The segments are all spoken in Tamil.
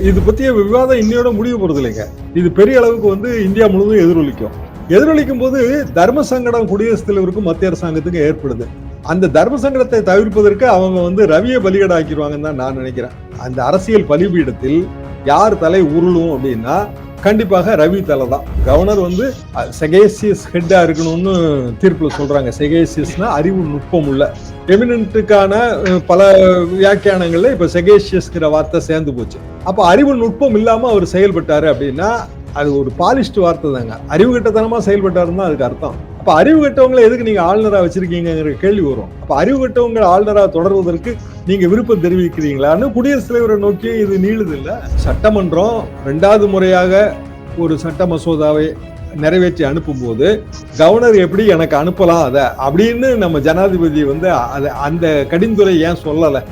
இது பற்றிய விவாதம் இன்னையோட முடிவு போகிறது இல்லைங்க. இது பெரிய அளவுக்கு வந்து இந்தியா முழுவதும் எதிரொலிக்கும். எதிரொலிக்கும் போது தர்ம சங்கடம் குடியரசுத் தலைவருக்கும் மத்திய அரசாங்கத்துக்கு ஏற்படுது. அந்த தர்ம சங்கடத்தை தவிர்ப்பதற்கு அவங்க வந்து ரவியை பலிகடாக்கிடுவாங்கன்னு தான் நான் நினைக்கிறேன். அந்த அரசியல் பலிபீடத்தில் யார் தலை உருளும் அப்படின்னா கண்டிப்பாக ரவி தலை தான். கவர்னர் வந்து செகேசியஸ் ஹெட்டா இருக்கணும்னு தீர்ப்புல சொல்றாங்க. செகேசியஸ்னா அறிவு நுட்பம் உள்ள எமினன்ட்டுக்கான பல வியாக்கியானங்கள்ல இப்ப செகேஷியஸ்கிற வார்த்தை சேர்ந்து போச்சு. அப்ப அறிவு நுட்பம் இல்லாம அவர் செயல்பட்டாரு அப்படின்னா அது ஒரு பாலிஸ்ட் வார்த்தை தாங்க. அறிவு கட்டத்தனமா செயல்பட்டாருன்னு அதுக்கு அர்த்தம். அப்ப அறிவு கட்டவங்களை எதுக்கு நீங்க ஆளுநரா வச்சிருக்கீங்கிற கேள்வி வரும். அப்ப அறிவு கட்டவங்க ஆளுநரா தொடர்வதற்கு நீங்க விருப்பம் தெரிவிக்கிறீங்களான்னு குடியரசுத் தலைவரை நோக்கி இது நீளுது இல்ல. சட்டமன்றம் ரெண்டாவது முறையாக ஒரு சட்ட மசோதாவை நிறைவேற்றி அனுப்பும்போது கவர்னர் எப்படி எனக்கு அனுப்பலாம் அதை? அப்படின்னு நம்ம ஜனாதிபதி வந்து அதை அந்த கடிந்துரை ஏன் சொல்லலை?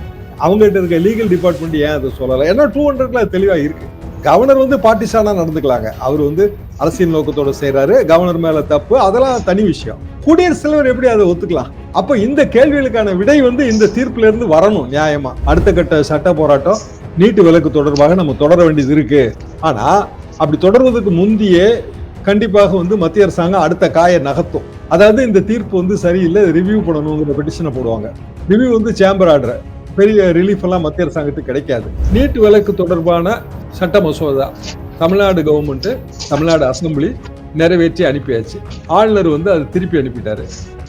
அவங்ககிட்ட இருக்க லீகல் டிபார்ட்மெண்ட் ஏன் அதை சொல்லலை? ஏன்னா டூ ஹண்ட்ரட்ல தெளிவாக இருக்கு. கவர்னர் வந்து பார்ட்டிசானா நடந்துக்கலாங்க. அவர் வந்து அரசியல் நோக்கத்தோட செய்யறாரு கவர்னர் மேல தப்பு. அதெல்லாம் தனி விஷயம். குடியரசுத் தலைவர் எப்படி அதை ஒத்துக்கலாம்? அப்ப இந்த கேள்விகளுக்கான விடை வந்து இந்த தீர்ப்புல இருந்து வரணும் நியாயமா. அடுத்த கட்ட சட்ட போராட்டம் நீட்டு விலக்கு தொடர்பாக நம்ம தொடர வேண்டியது இருக்கு. ஆனா அப்படி தொடர்வதற்கு முந்தையே கண்டிப்பாக வந்து மத்திய அரசாங்கம் அடுத்த காயை நகர்த்தும். அதாவது இந்த தீர்ப்பு வந்து சரியில்லை ரிவ்யூ பண்ணணுங்கிற பெட்டிஷனை போடுவாங்க. ரிவ்யூ வந்து சேம்பர் ஆர்டர் பெரிய ரிலீஃப் எல்லாம் மத்திய அரசாங்கத்துக்கு கிடைக்காது. நீட் விலக்கு தொடர்பான சட்ட மசோதா தமிழ்நாடு கவர்மெண்ட்டு தமிழ்நாடு அசம்பிளி நிறைவேற்றி அனுப்பியாச்சு. ஆளுநர் வந்து அது திருப்பி அனுப்பிட்டாரு.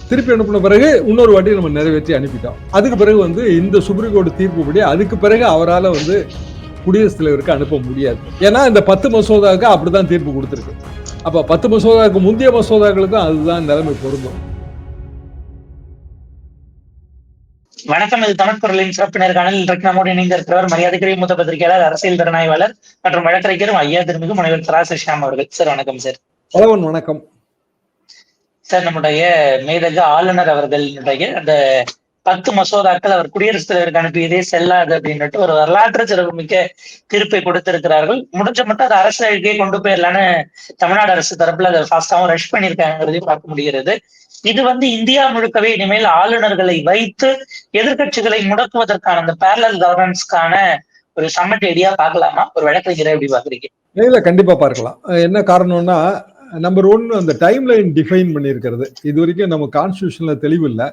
திருப்பி அனுப்பின பிறகு இன்னொரு வாட்டி நம்ம நிறைவேற்றி அனுப்பிட்டோம். அதுக்கு பிறகு வந்து இந்த சுப்ரீம் கோர்ட் தீர்ப்புப்படி அதுக்கு பிறகு அவரால் வந்து குடியரசுத் தலைவருக்கு அனுப்ப முடியாது. ஏன்னா இந்த பத்து மசோதாவுக்கு அப்படிதான் தீர்ப்பு கொடுத்துருக்கு. அப்ப பத்து மசோதாவுக்கு முந்தைய மசோதாக்களுக்கும் அதுதான் நிலைமை பொருந்தும். வணக்கம் இது தமிழ்குரலின் சிறப்பு நேர்காணல் இன்றைக்கு நம்மோடு இணைந்திருக்கிறவர் மரியாதைக்குரிய மூத்த பத்திரிகையாளர் அரசியல் திறனாய்வாளர் மற்றும் வழக்கறிஞரும் ஐயா திருமிகு முனைவர் தராசு ஷியாம் அவர்கள். சார் வணக்கம் சார். பலவன் வணக்கம். சார் நம்முடைய மேதக ஆளுநர் அவர்களுடைய அந்த பத்து மசோதாக்கள் அவர் குடியரசுத் தலைவருக்கு அனுப்பியதே செல்லாது அப்படின்னுட்டு ஒரு வரலாற்று சிறப்புமிக்க தீர்ப்பை கொடுத்திருக்கிறார்கள். முடிஞ்ச மட்டும் அது அரசு அழுகையை கொண்டு போயிடலான்னு தமிழ்நாடு அரசு தரப்புல அதை ஃபாஸ்டாவும் ரஷ் பண்ணியிருக்காங்கிறதையும் பார்க்க முடிகிறது. இது வந்து இந்தியா முழுக்கவே இனிமேல் ஆளுநர்களை வைத்து எதிர்கட்சிகளை முடக்குவதற்கான அந்த பேரலல் கவர்னன்ஸ்க்கான ஒரு சம்மட் ஐடியா பார்க்கலாமா? ஒரு வழக்கறிஞரை எப்படி பாக்குறீங்க இல்ல கண்டிப்பா பார்க்கலாம். என்ன காரணம்னா நம்பர் ஒன் அந்த டைம் லைன் டிஃபைன் பண்ணியிருக்கிறது. இது வரைக்கும் நம்ம கான்ஸ்டியூஷன்ல தெளிவு இல்லை.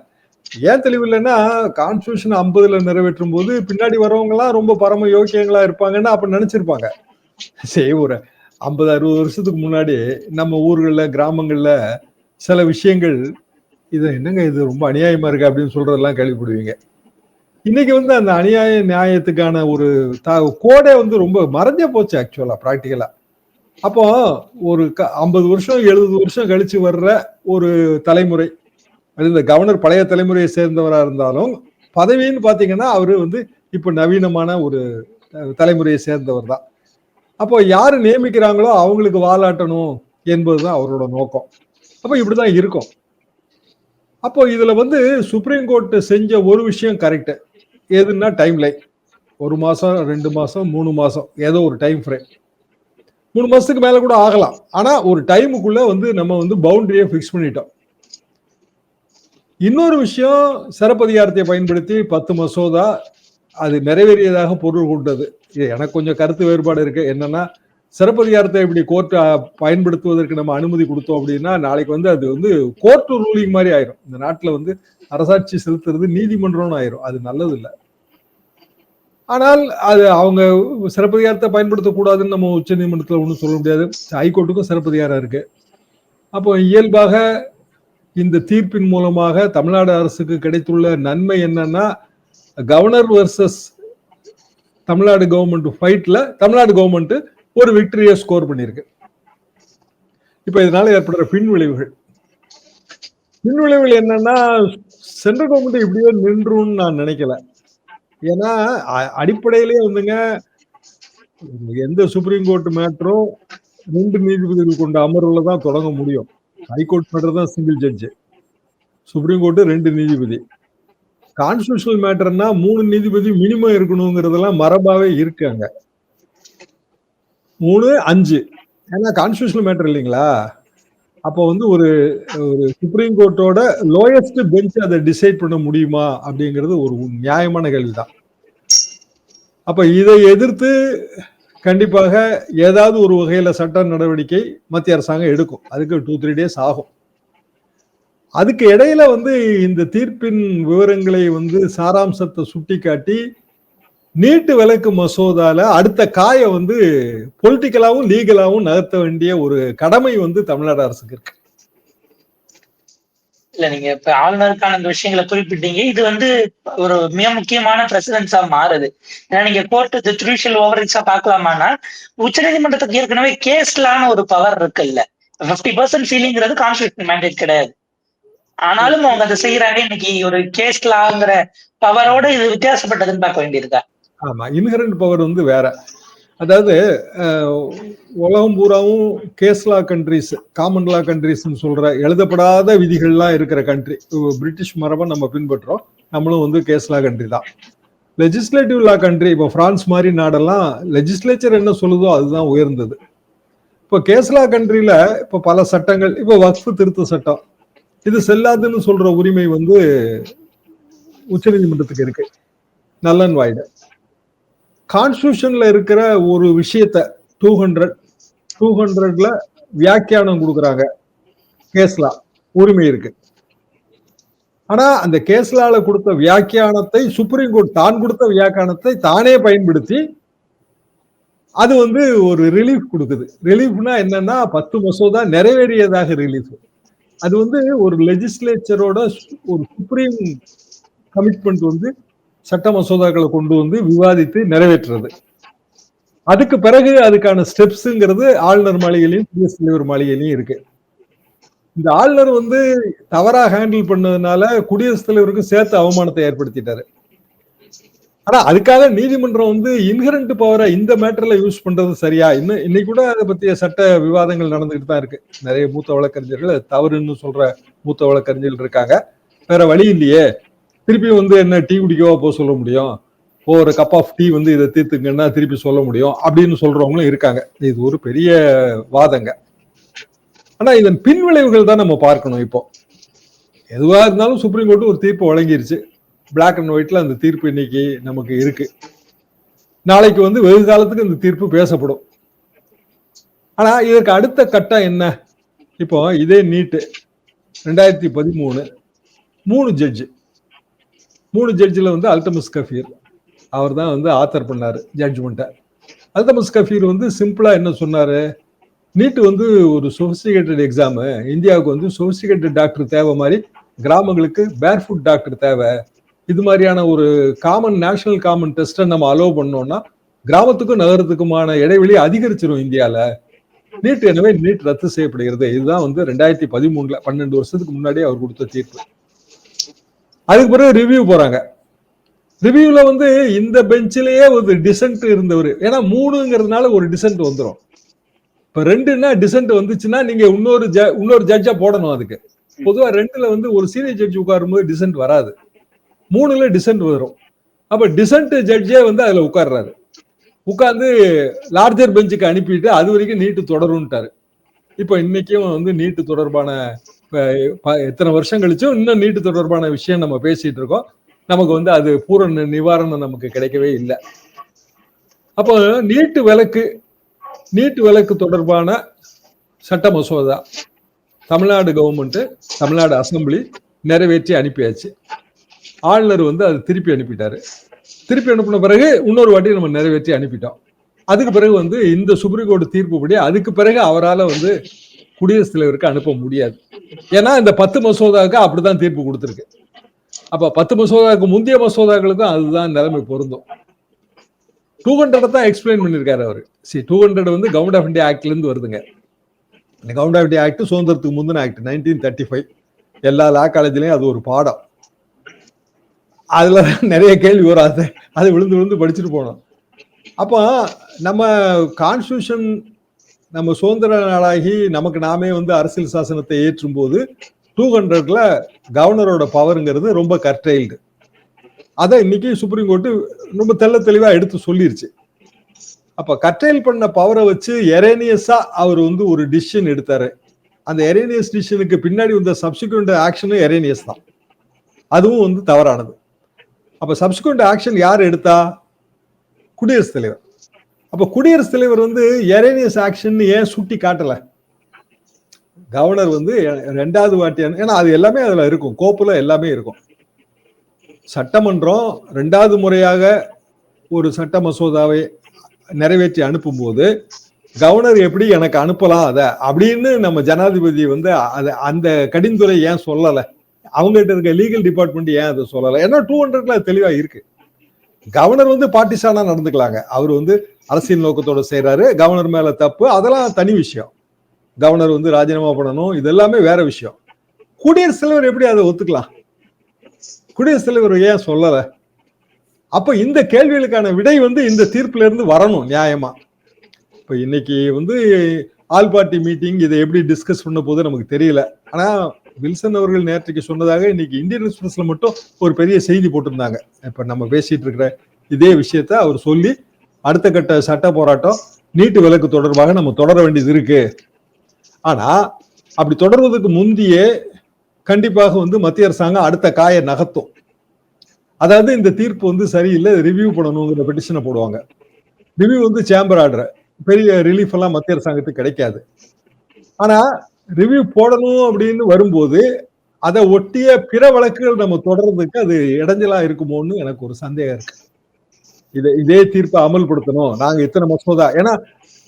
ஏன் தெளிவு இல்லைன்னா கான்ஸ்டியூஷன் ஐம்பதுல நிறைவேற்றும் போது பின்னாடி வரவங்க எல்லாம் ரொம்ப பரம யோக்கியங்களா இருப்பாங்கன்னு அப்ப நினைச்சிருப்பாங்க. சரி ஒரு ஐம்பது அறுபது வருஷத்துக்கு முன்னாடி நம்ம ஊர்கள்ல கிராமங்கள்ல சில விஷயங்கள் இது என்னங்க இது ரொம்ப அநியாயமா இருக்கு அப்படின்னு சொல்றதெல்லாம் கேள்விப்படுவீங்க. இன்னைக்கு வந்து அந்த அநியாய நியாயத்துக்கான ஒரு கோடே வந்து ரொம்ப மறைஞ்சே போச்சு ஆக்சுவலா ப்ராக்டிக்கலா அப்போ ஒரு ஐம்பது வருஷம் எழுபது வருஷம் கழிச்சு வர்ற ஒரு தலைமுறை அது இந்த கவர்னர் பழைய தலைமுறையை சேர்ந்தவராக இருந்தாலும் பதவின்னு பார்த்தீங்கன்னா அவர் வந்து இப்போ நவீனமான ஒரு தலைமுறையை சேர்ந்தவர் தான் அப்போ யார் நியமிக்கிறாங்களோ அவங்களுக்கு வாலாட்டணும் என்பதுதான் அவரோட நோக்கம். அப்போ இப்படிதான் இருக்கும். அப்போ இதுல வந்து சுப்ரீம் கோர்ட் செஞ்ச ஒரு விஷயம் கரெக்டு எதுன்னா டைம் லைன் ஒரு மாசம் ரெண்டு மாசம் மூணு மாசம் ஏதோ ஒரு டைம் ஃப்ரேம் மூணு மாசத்துக்கு மேல கூட ஆகலாம். ஆனா ஒரு டைமுக்குள்ள வந்து நம்ம வந்து பவுண்டரியை ஃபிக்ஸ் பண்ணிட்டோம். இன்னொரு விஷயம் சிறப்பதிகாரத்தை பயன்படுத்தி பத்து மசோதா அது நிறைவேறியதாக பொருள் கொண்டது. எனக்கு கொஞ்சம் கருத்து வேறுபாடு இருக்கு. என்னன்னா சிறப்பதிகாரத்தை இப்படி கோர்ட் பயன்படுத்துவதற்கு நம்ம அனுமதி கொடுத்தோம் அப்படின்னா நாளைக்கு வந்து அது வந்து கோர்ட் ரூலிங் மாதிரி ஆயிரும். இந்த நாட்டில் வந்து அரசாட்சி செலுத்துறது நீதிமன்றம்னு ஆயிரும். அது நல்லது இல்லை ஆனால் அது அவங்க சிறப்பதிகாரத்தை பயன்படுத்தக்கூடாதுன்னு நம்ம உச்ச நீதிமன்றத்தில் ஒன்றும் சொல்ல முடியாது. ஹைகோர்ட்டுக்கும் சிறப்பதிகாரம் இருக்கு. அப்போ இயல்பாக இந்த தீர்ப்பின் மூலமாக தமிழ்நாடு அரசுக்கு கிடைத்துள்ள நன்மை என்னன்னா கவர்னர் வர்சஸ் தமிழ்நாடு கவர்மெண்ட் ஃபைட்ல தமிழ்நாடு கவர்மெண்ட் ஒரு விக்டரியை ஸ்கோர் பண்ணியிருக்கு. இப்ப இதனால ஏற்படுற பின்விளைவுகள். பின்விளைவுகள் என்னன்னா சென்ட்ரல் கவர்மெண்ட் இப்படியே நின்றுன்னு நான் நினைக்கல. ஏன்னா அடிப்படையிலேயே வந்துங்க எந்த சுப்ரீம் கோர்ட் மேட்டரும் ரெண்டு நீதிபதிகள் கொண்ட அமர்வுல தான் தொடங்க முடியும். ஹைகோர்ட் மேட்டர் தான் சிங்கிள் ஜட்ஜு சுப்ரீம் கோர்ட்டு ரெண்டு நீதிபதி. கான்ஸ்டியூஷனல் மேட்டர்னா மூணு நீதிபதி மினிமம் இருக்கணுங்கிறதெல்லாம் மரபாவே இருக்காங்க மூணு அஞ்சு. ஏன்னா கான்ஸ்டியூஷனல் மேட்டர் இல்லைங்களா? அப்போ வந்து ஒரு ஒரு சுப்ரீம் கோர்ட்டோட லோயஸ்ட் பெஞ்ச் அதை டிசைட் பண்ண முடியுமா அப்படிங்கிறது ஒரு நியாயமான கேள்விதான். அப்ப இதை எதிர்த்து கண்டிப்பாக ஏதாவது ஒரு வகையில சட்ட நடவடிக்கை மத்திய அரசாங்கம் எடுக்கும். அதுக்கு டூ த்ரீ டேஸ் ஆகும். அதுக்கு இடையில வந்து இந்த தீர்ப்பின் விவரங்களை வந்து சாராம்சத்தை சுட்டிக்காட்டி நீட்டு விலக்கு மசோதால அடுத்த காயை வந்து பொலிட்டிக்கலாவும் லீகலாவும் நகர்த்த வேண்டிய ஒரு கடமை வந்து தமிழ்நாடு அரசுக்கு இருக்கு. இல்ல நீங்க இப்ப ஆளுநருக்கான இந்த விஷயங்களை குறிப்பிட்டீங்க. இது வந்து ஒரு மிக முக்கியமான பிரசிடன்ஸா மாறுது. ஏன்னா நீங்க கோர்ட் ஜுடிஷியல் ஓவரேட்ஸா பாக்கலாமான்னா உச்சநீதிமன்றத்துக்கு ஏற்கனவே கேஸ்லான ஒரு பவர் இருக்குல்ல. பிப்டி பர்சன்ட் ஃபீலிங்கிறது கான்ஸ்டியூஷன் மேண்டேட் கிடையாது. ஆனாலும் அவங்க அதை செய்யறாங்க. இன்னைக்கு ஒரு கேஸ்லாங்கிற பவரோட இது வித்தியாசப்பட்டதுன்னு பார்க்க வேண்டியிருக்கா ஆமா இன்ஹரண்ட் பவர் வந்து வேற. அதாவது உலகம் பூராவும் கேஸ்லா கண்ட்ரிஸ் காமன் லா கண்ட்ரிஸ்ன்னு சொல்ற எழுதப்படாத விதிகள்லாம் இருக்கிற கண்ட்ரி பிரிட்டிஷ் மரபை நம்ம பின்பற்றோம். நம்மளும் வந்து கேஸ்லா கண்ட்ரி தான். லெஜிஸ்லேட்டிவ் லா கண்ட்ரி இப்போ பிரான்ஸ் மாதிரி நாடெல்லாம் லெஜிஸ்லேச்சர் என்ன சொல்லுதோ அதுதான் உயர்ந்தது. இப்போ கேஸ்லா கண்ட்ரியில இப்போ பல சட்டங்கள் இப்போ வக்ஃபு திருத்த சட்டம். இது செல்லாதுன்னு சொல்ற உரிமை வந்து உச்சநீதிமன்றத்துக்கு இருக்கு. நல்லன் வாய்டு கான்ஸ்டியூஷன்ல இருக்கிற ஒரு விஷயத்த டூ ஹண்ட்ரட் டூ ஹண்ட்ரட்ல வியாக்கியானம் கொடுக்குறாங்க. கேஸ்லா உரிமை இருக்கு. ஆனா அந்த கேஸ்லால கொடுத்த வியாக்கியானத்தை சுப்ரீம் கோர்ட் தான் கொடுத்த வியாக்கியானத்தை தானே பயன்படுத்தி அது வந்து ஒரு ரிலீஃப் கொடுக்குது. ரிலீஃப்னா என்னன்னா பத்து மசோதா நிறைவேறியதாக ரிலீஃப் அது வந்து ஒரு லெஜிஸ்லேச்சரோட ஒரு சுப்ரீம் கமிட்மெண்ட் வந்து சட்ட மசோதாக்களை கொண்டு வந்து விவாதித்து நிறைவேற்றுறது. அதுக்கு பிறகு அதுக்கான ஸ்டெப்ஸுங்கிறது ஆளுநர் மாளிகையிலையும் குடியரசுத் தலைவர் மாளிகையிலையும் இருக்கு. இந்த ஆளுநர் வந்து தவறா ஹேண்டில் பண்ணதுனால குடியரசுத் தலைவருக்கு சேர்த்து அவமானத்தை ஏற்படுத்திட்டாரு. ஆனா அதுக்காக நீதிமன்றம் வந்து இன்ஹரண்ட் பவரை இந்த மேட்டர்ல யூஸ் பண்றது சரியா? இன்னும் இன்னைக்கு கூட அதை பத்திய சட்ட விவாதங்கள் நடந்துகிட்டு தான் இருக்கு. நிறைய மூத்த வழக்கறிஞர்கள் தவறுன்னு சொல்ற மூத்த வழக்கறிஞர்கள் இருக்காங்க. வேற வழி இல்லையே. திருப்பி வந்து என்ன டீ குடிக்கவா போக சொல்ல முடியும்? ஒரு கப் ஆஃப் டீ வந்து இதை தீர்த்துங்கன்னா திருப்பி சொல்ல முடியும் அப்படின்னு சொல்றவங்களும் இருக்காங்க. இது ஒரு பெரிய வாதங்க. ஆனா இதன் பின்விளைவுகள் தான் நம்ம பார்க்கணும் இப்போ. எதுவா இருந்தாலும் சுப்ரீம் கோர்ட் ஒரு தீர்ப்பு வழங்கிருச்சு. பிளாக் அண்ட் ஒயிட்ல அந்த தீர்ப்பு இன்னைக்கு நமக்கு இருக்கு. நாளைக்கு வந்து வெகு காலத்துக்கு இந்த தீர்ப்பு பேசப்படும். ஆனா இதற்கு அடுத்த கட்டம் என்ன? இப்போ இதே நீட்டு. ரெண்டாயிரத்தி பதிமூணு. மூணு ஜட்ஜு மூணு ஜட்ஜில் வந்து அல்டமஸ் கஃபீர் அவர் தான் வந்து ஆத்தர் பண்ணாரு ஜட்ஜ்மெண்ட்டை அல்டமஸ் கஃபீர் வந்து சிம்பிளா என்ன சொன்னாரு? நீட்டு வந்து ஒரு சொபிஸ்டிகேட்டட் எக்ஸாமு இந்தியாவுக்கு வந்து சொபிஸ்டிகேட்டட் டாக்டர் தேவை மாதிரி கிராமங்களுக்கு பேர்ஃபுட் டாக்டர் தேவை. இது மாதிரியான ஒரு காமன் நேஷனல் காமன் டெஸ்ட்டை நம்ம அலோவ் பண்ணோம்னா கிராமத்துக்கும் நகரத்துக்குமான இடைவெளி அதிகரிச்சிடும் இந்தியால. நீட் எனவே நீட் ரத்து செய்யப்படுகிறது. இதுதான் வந்து ரெண்டாயிரத்தி பதிமூணுல பன்னெண்டு வருஷத்துக்கு முன்னாடி அவர் கொடுத்த தீர்ப்பு. அதுக்கு பிறகு ரிவ்யூ போறாங்க. ரிவ்யூல வந்து இந்த பெஞ்சிலேயே ஒரு டிசன்ட் இருந்தவர். ஏன்னா மூணுங்கிறதுனால ஒரு டிசன்ட் வந்துடும் இப்ப ரெண்டுன்னா டிசென்ட் வந்துச்சுன்னா நீங்க இன்னொரு ஜ- இன்னொரு ஜட்ஜா போடணும் அதுக்கு. பொதுவா ரெண்டுல வந்து ஒரு சீனியர் ஜட்ஜ் உட்காரும்போது டிசன்ட் வராது. மூணுல டிசென்ட் வரும். அப்ப டிசன்ட் ஜட்ஜே வந்து அதுல உட்கார்றாரு. உட்கார்ந்து லார்ஜர் பெஞ்சுக்கு அனுப்பிட்டு அது வரைக்கும் நீட்டு தொடரும்ட்டாரு. இப்ப இன்னைக்கும் வந்து நீட்டு தொடர்பான எத்தனை வருஷம் கழிச்சும் இன்னும் நீட்டு தொடர்பான விஷயம் நம்ம பேசிட்டு இருக்கோம். நமக்கு வந்து அது பூரண நிவாரணம் நமக்கு கிடைக்கவே இல்லை. அப்போ நீட்டு விலக்கு நீட்டு விலக்கு தொடர்பான சட்ட மசோதா தமிழ்நாடு கவர்மெண்ட் தமிழ்நாடு அசம்பிளி நிறைவேற்றி அனுப்பியாச்சு. ஆளுநர் வந்து அது திருப்பி அனுப்பிட்டாரு. திருப்பி அனுப்பின பிறகு இன்னொரு வாட்டி நம்ம நிறைவேற்றி அனுப்பிட்டோம். அதுக்கு பிறகு வந்து இந்த சுப்ரீம் கோர்ட் தீர்ப்புப்படி அதுக்கு பிறகு அவரால வந்து குடியரசுத் தலைவருக்கு அனுப்ப முடியாது. ஏன்னா இந்த பத்து மசோதாவுக்கு அப்படிதான் தீர்ப்பு கொடுத்துருக்கு. அப்ப பத்து மசோதாவுக்கு முந்தைய மசோதாக்களுக்கும் அதுதான் நிலைமை பொருந்தும். டூ ஹண்ட்ரட் தான் எக்ஸ்பிளைன் பண்ணிருக்காரு அவர். சி டூ ஹண்ட்ரட் வந்து கவர்மெண்ட் ஆஃப் இந்தியா ஆக்ட்ல இருந்து வருதுங்க. இந்த கவர்மெண்ட் ஆஃப் இந்தியா ஆக்ட் சுதந்திரத்துக்கு முந்தின ஆக்ட் நைன்டீன் தேர்ட்டி ஃபைவ் எல்லா லா காலேஜ்லயும் அது ஒரு பாடம். அதுல நிறைய கேள்வி வரும் அது அது விழுந்து விழுந்து படிச்சுட்டு போனோம். அப்போ நம்ம கான்ஸ்டியூஷன் நம்ம சுதந்திர நாளாகி நமக்கு நாமே வந்து அரசியல் சாசனத்தை ஏற்றும் போது டூ ஹண்ட்ரட்ல கவர்னரோட பவருங்கிறது ரொம்ப கர்டைல்டு அதை இன்னைக்கு சுப்ரீம் கோர்ட்டு ரொம்ப தெள்ள தெளிவா எடுத்து சொல்லிருச்சு. அப்ப கட்டைல் பண்ண பவரை வச்சு எரேனியஸா அவர் வந்து ஒரு டிசிஷன் எடுத்தாரு. அந்த எரேனியஸ் டிசிஷனுக்கு பின்னாடி வந்த சப்சிக்வெண்ட் ஆக்ஷனும் எரேனியஸ் தான். அதுவும் வந்து தவறானது. அப்ப சப்சிக்வெண்ட் ஆக்ஷன் யார் எடுத்தா? குடியரசுத் தலைவர். அப்ப குடியரசுத் தலைவர் வந்து எரேனியஸ் ஆக்ஷன் ஏன் சுட்டி காட்டல? கவர்னர் வந்து ரெண்டாவது வாட்டியான ஏன்னா அது எல்லாமே அதுல இருக்கும். கோப்புல எல்லாமே இருக்கும். சட்டமன்றம் ரெண்டாவது முறையாக ஒரு சட்ட மசோதாவை நிறைவேற்றி அனுப்பும்போது கவர்னர் எப்படி எனக்கு அனுப்பலாம் அதை அப்படின்னு நம்ம ஜனாதிபதி வந்து அதை அந்த கடிந்துரை ஏன் சொல்லலை? அவங்ககிட்ட இருக்க லீகல் டிபார்ட்மெண்ட் ஏன் அதை சொல்லலை? ஏன்னா டூ ஹண்ட்ரட்ல தெளிவாக இருக்கு. கவர்னர் வந்து பார்ட்டிசானா நடந்துக்கலாங்க. அவர் வந்து அரசியல் நோக்கத்தோட செய்கிறாரு கவர்னர் மேல தப்பு. அதெல்லாம் தனி விஷயம். கவர்னர் வந்து ராஜினாமா பண்ணணும். இது எல்லாமே வேற விஷயம். குடியரசுத் தலைவர் எப்படி அதை ஒத்துக்கலாம்? குடியரசுத் தலைவர் ஏன் சொல்லல? அப்ப இந்த கேள்விகளுக்கான விடை வந்து இந்த தீர்ப்புல இருந்து வரணும் நியாயமா? இப்ப இன்னைக்கு வந்து ஆல் பார்ட்டி மீட்டிங் இதை எப்படி டிஸ்கஸ் பண்ண போது நமக்கு தெரியல. ஆனா வில்சன் அவர்கள் நேற்றுக்கு சொன்னதாக இன்னைக்கு இந்தியன் எக்ஸ்பிரஸ்ல மட்டும் ஒரு பெரிய செய்தி போட்டிருந்தாங்க. இப்ப நம்ம பேசிட்டு இருக்கிற இதே விஷயத்த அவர் சொல்லி அடுத்த கட்ட சட்ட போராட்டம் நீட்டு விலக்கு தொடர்பாக நம்ம தொடர வேண்டியது இருக்கு. ஆனா அப்படி தொடர்வதற்கு முந்தையே கண்டிப்பாக வந்து மத்திய அரசாங்கம் அடுத்த காயை நகர்த்தும். அதாவது இந்த தீர்ப்பு வந்து சரியில்லை ரிவ்யூ பண்ணணுங்கிற பெட்டிஷனை போடுவாங்க. ரிவ்யூ வந்து சேம்பர் ஆர்டர் பெரிய ரிலீஃப் எல்லாம் மத்திய அரசாங்கத்துக்கு கிடைக்காது. ஆனா ரிவ்யூ போடணும் அப்படின்னு வரும்போது அதை ஒட்டிய பிற வழக்குகள் நம்ம தொடர்றதுக்கு அது இடைஞ்சலா இருக்குமோன்னு எனக்கு ஒரு சந்தேகம் இருக்கு. இதை இதே தீர்ப்பை அமல்படுத்தணும். நாங்க இத்தனை மசோதா. ஏன்னா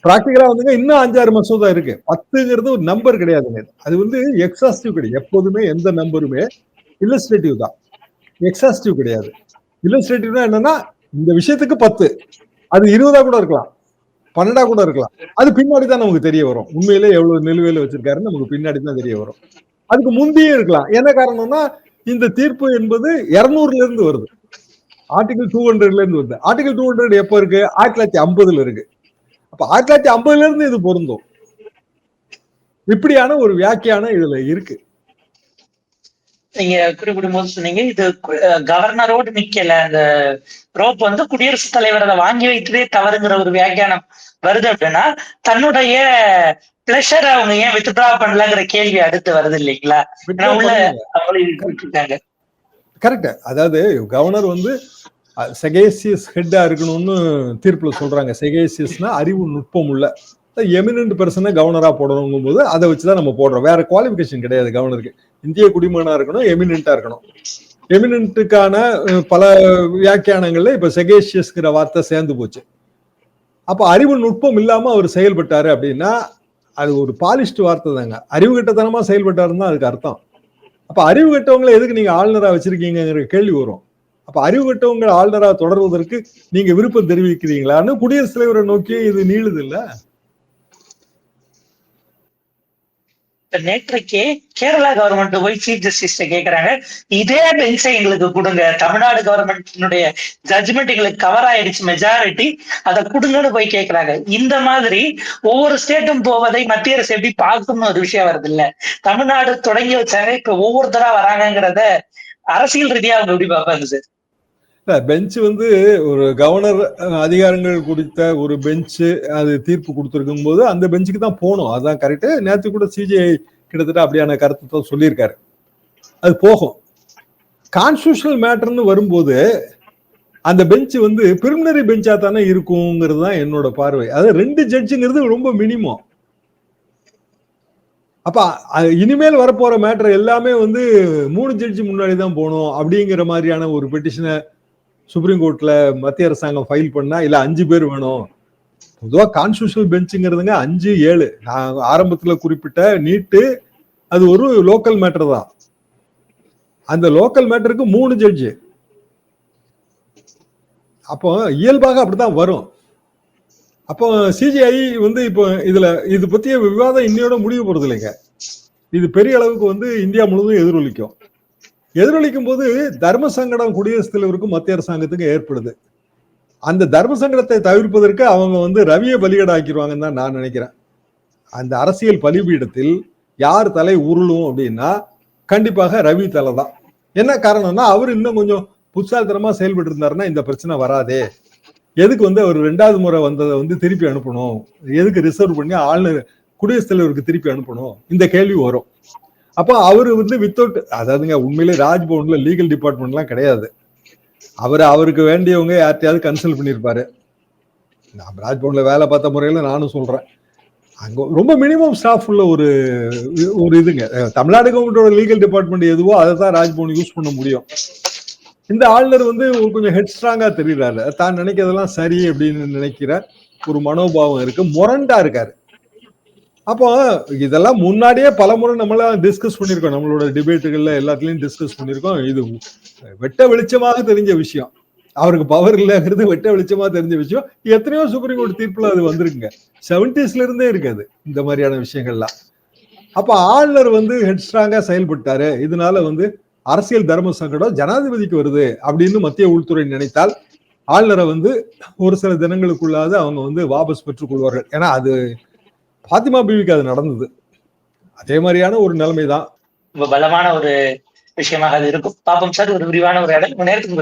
பிராக்டிகலா வந்துங்க இன்னும் அஞ்சாறு மசோதா இருக்கு. பத்துங்கிறது ஒரு நம்பர் கிடையாதுங்க அது வந்து எக்ஸாஸ்டிவ் கிடையாது. எப்போதுமே எந்த நம்பருமே இல்லஸ்ட்ரேட்டிவ் தான். எக்ஸாஸ்டிவ் கிடையாது. இல்லஸ்ட்ரேட்டிவ்னா என்னன்னா இந்த விஷயத்துக்கு பத்து. அது இருபதா கூட இருக்கலாம். பன்னெண்டா கூட இருக்கலாம். அது பின்னாடி தான் நமக்கு தெரிய வரும். உண்மையிலே எவ்வளவு நிலுவையில வச்சிருக்காருன்னு நமக்கு பின்னாடி தான் தெரிய வரும். அதுக்கு முந்தையும் இருக்கலாம். என்ன காரணம்னா இந்த தீர்ப்பு என்பது இருநூறுல இருந்து வருது. ஆர்டிகல் டூ ஹண்ட்ரட்ல இருந்து வருது. ஆர்டிகல் டூ ஹண்ட்ரட் எப்போ இருக்கு? ஆயிரத்தி தொள்ளாயிரத்தி ஐம்பதுல இருக்கு. அப்ப ஆயிரத்தி தொள்ளாயிரத்தி ஐம்பதுல இருந்து இது பொருந்தும். இப்படியான ஒரு வியாக்கியானம் இதுல இருக்கு. நீங்க குறிப்பிடும் போது சொன்னீங்க இது கவர்னரோடு நிக்கல. அந்த ரோப் வந்து குடியரசுத் தலைவர் அதை வாங்கி வைத்ததே தவறுங்கிற ஒரு வியாக்கியானம் வருது அப்படின்னா தன்னுடைய பிளஷர் அவங்க ஏன் வித்ட்ரா பண்ணலங்கிற கேள்வி அடுத்து வருது இல்லைங்களா? உள்ள அவங்களே இருக்காங்க கரெக்ட் அதாவது கவர்னர் வந்து செகேசியஸ் ஹெட்டா இருக்கணும்னு தீர்ப்புல சொல்றாங்க. செகேசியஸ்னா அறிவு நுட்பம் உள்ள. எமினன்ட் பர்சனை கவர்னரா போடணுங்கும் போது அதை வச்சுதான் நம்ம போடுறோம். வேற குவாலிபிகேஷன் கிடையாது கவர்னருக்கு இந்திய குடிமகனா இருக்கணும் எமினண்டா இருக்கணும். எமினன்ட்டுக்கான பல வியாக்கியானங்கள்ல இப்ப செகேசியஸ்ங்கிற வார்த்தை சேர்ந்து போச்சு. அப்ப அறிவு நுட்பம் இல்லாம அவர் செயல்பட்டாரு அப்படின்னா அது ஒரு பாலிஷ்டு வார்த்தை தாங்க. அறிவு கட்டத்தனமா செயல்பட்டாருன்னு தான் அதுக்கு அர்த்தம். அப்ப அறிவு கட்டவங்களை எதுக்கு நீங்க ஆளுநரா வச்சிருக்கீங்கிற கேள்வி வரும். அப்ப அறிவு கட்டவங்களை ஆளுநரா தொடர்வதற்கு நீங்க விருப்பம் தெரிவிக்கிறீங்களான்னு குடியரசுத் தலைவரை நோக்கி இது நீளுது இல்லை? இப்ப நேற்றைக்கே கேரளா கவர்மெண்ட் போய் சீஃப் ஜஸ்டிஸ் கேக்குறாங்க. இதே பெஞ்சை எங்களுக்கு கொடுங்க. தமிழ்நாடு கவர்மெண்ட்னுடைய ஜட்ஜ்மெண்ட் எங்களுக்கு கவர் ஆயிடுச்சு மெஜாரிட்டி அதை கொடுங்கன்னு போய் கேக்குறாங்க. இந்த மாதிரி ஒவ்வொரு ஸ்டேட்டும் போவதை மத்திய அரசு எப்படி பார்க்கணும்னு ஒரு விஷயம் வருது இல்ல தமிழ்நாடு தொடங்கி வச்சாங்க இப்ப ஒவ்வொருத்தரா வராங்கங்கிறத அரசியல் ரீதியா அவங்க எப்படி பார்ப்பாங்க சார் பெஞ்ச் வந்து ஒரு கவர்னர் அதிகாரங்கள் குறித்த ஒரு பெஞ்ச் அது தீர்ப்பு கொடுத்துருக்கும் போது அந்த பெஞ்சுக்கு தான் போகணும். அதுதான் கரெக்டு நேற்று கூட சிஜிஐ கிட்டத்தட்ட அப்படியான கருத்தை தான் சொல்லியிருக்காரு. அது போகும். கான்ஸ்டியூஷனல் மேட்டர்னு வரும்போது அந்த பெஞ்ச் வந்து பிரிமினரி பெஞ்சா தானே இருக்குங்கிறது தான் என்னோட பார்வை. அது ரெண்டு ஜட்ஜுங்கிறது ரொம்ப மினிமம் அப்ப இனிமேல் வரப்போற மேட்டர் எல்லாமே வந்து மூணு ஜட்ஜி முன்னாடி தான் போகணும் அப்படிங்கிற மாதிரியான ஒரு பெட்டிஷனை சுப்ரீம் கோர்ட்ல மத்திய அரசாங்கம் ஃபைல் பண்ணா இல்ல அஞ்சு பேர் வேணும். பொதுவா கான்ஸ்டியூஷனல் பெஞ்சுங்கிறதுங்க அஞ்சு ஏழு. நான் ஆரம்பத்துல குறிப்பிட்ட நீட்டு அது ஒரு லோக்கல் மேட்டர் தான். அந்த லோக்கல் மேட்டருக்கு மூணு ஜட்ஜு அப்போ இயல்பாக அப்படிதான் வரும். அப்போ சிஜிஐ வந்து இப்போ இதுல இது பத்திய விவாதம் இன்னையோட முடிவு போறது இல்லைங்க இது பெரிய அளவுக்கு வந்து இந்தியா முழுவதும் எதிரொலிக்கும். எதிரொலிக்கும் போது தர்ம சங்கடம் குடியரசுத் தலைவருக்கும் மத்திய அரசாங்கத்துக்கும் ஏற்படுது. அந்த தர்ம சங்கடத்தை தவிர்ப்பதற்கு அவங்க வந்து ரவியை பலிகடாக்கிடுவாங்கன்னு தான் நான் நினைக்கிறேன். அந்த அரசியல் பலிபீடத்தில் யார் தலை உருளும் அப்படின்னா கண்டிப்பாக ரவி தலை தான். என்ன காரணம்னா அவர் இன்னும் கொஞ்சம் புத்தாலித்தனமா செயல்பட்டு இருந்தாருன்னா இந்த பிரச்சனை வராதே. எதுக்கு வந்து அவர் ரெண்டாவது முறை வந்ததை வந்து திருப்பி அனுப்பணும்? எதுக்கு ரிசர்வ் பண்ணி ஆளுநர் குடியரசுத் தலைவருக்கு திருப்பி அனுப்பணும்? இந்த கேள்வி வரும். அப்போ அவர் வந்து வித்தவுட் அதாவதுங்க உண்மையிலே ராஜ்பவன்ல லீகல் டிபார்ட்மெண்ட்லாம் கிடையாது. அவர் அவருக்கு வேண்டியவங்க யார்ட்டையாவது கன்சல்ட் பண்ணியிருப்பாரு. நான் ராஜ்பவன்ல வேலை பார்த்த முறையில் நானும் சொல்றேன். அங்கே ரொம்ப மினிமம் ஸ்டாஃப் உள்ள ஒரு ஒரு இதுங்க. தமிழ்நாடு கவர்மெண்டோட லீகல் டிபார்ட்மெண்ட் எதுவோ அதை தான் ராஜ்பவன் யூஸ் பண்ண முடியும். இந்த ஆளுநர் வந்து கொஞ்சம் ஹெட் ஸ்ட்ராங்காக தெரியுறாரு. தான் நினைக்கிறதெல்லாம் சரி அப்படின்னு நினைக்கிற ஒரு மனோபாவம் இருக்கு. முரண்டா இருக்காரு. அப்போ இதெல்லாம் முன்னாடியே பல முறை நம்மளாம் டிஸ்கஸ் பண்ணியிருக்கோம். நம்மளோட டிபேட்டுகள்ல எல்லாத்துலயும் டிஸ்கஸ் பண்ணியிருக்கோம். இது வெட்ட வெளிச்சமாக தெரிஞ்ச விஷயம். அவருக்கு பவர் இல்லைங்கிறது வெட்ட வெளிச்சமா தெரிஞ்ச விஷயம். எத்தனையோ சுப்ரீம் கோர்ட் தீர்ப்புல அது வந்திருக்குங்க. செவன்டிஸ்ல இருந்தே இருக்காது இந்த மாதிரியான விஷயங்கள்லாம். அப்ப ஆளுநர் வந்து ஹெட் ஸ்ட்ராங்கா செயல்பட்டாரு. இதனால வந்து அரசியல் தர்ம சங்கடம் ஜனாதிபதிக்கு வருது அப்படின்னு மத்திய உள்துறை நினைத்தால் ஆளுநரை வந்து ஒரு சில தினங்களுக்குள்ளாது அவங்க வந்து வாபஸ் பெற்றுக் கொள்வார்கள். ஏன்னா அது பாத்திமா பிவிக்கு அது நடந்தது. அதே மாதிரியான ஒரு நிலைமை தான் ரொம்ப பலமான ஒரு விஷயமாக அது இருக்கும். பாப்போம் சார் ஒரு விரிவான ஒரு இடம் நேரத்துக்கு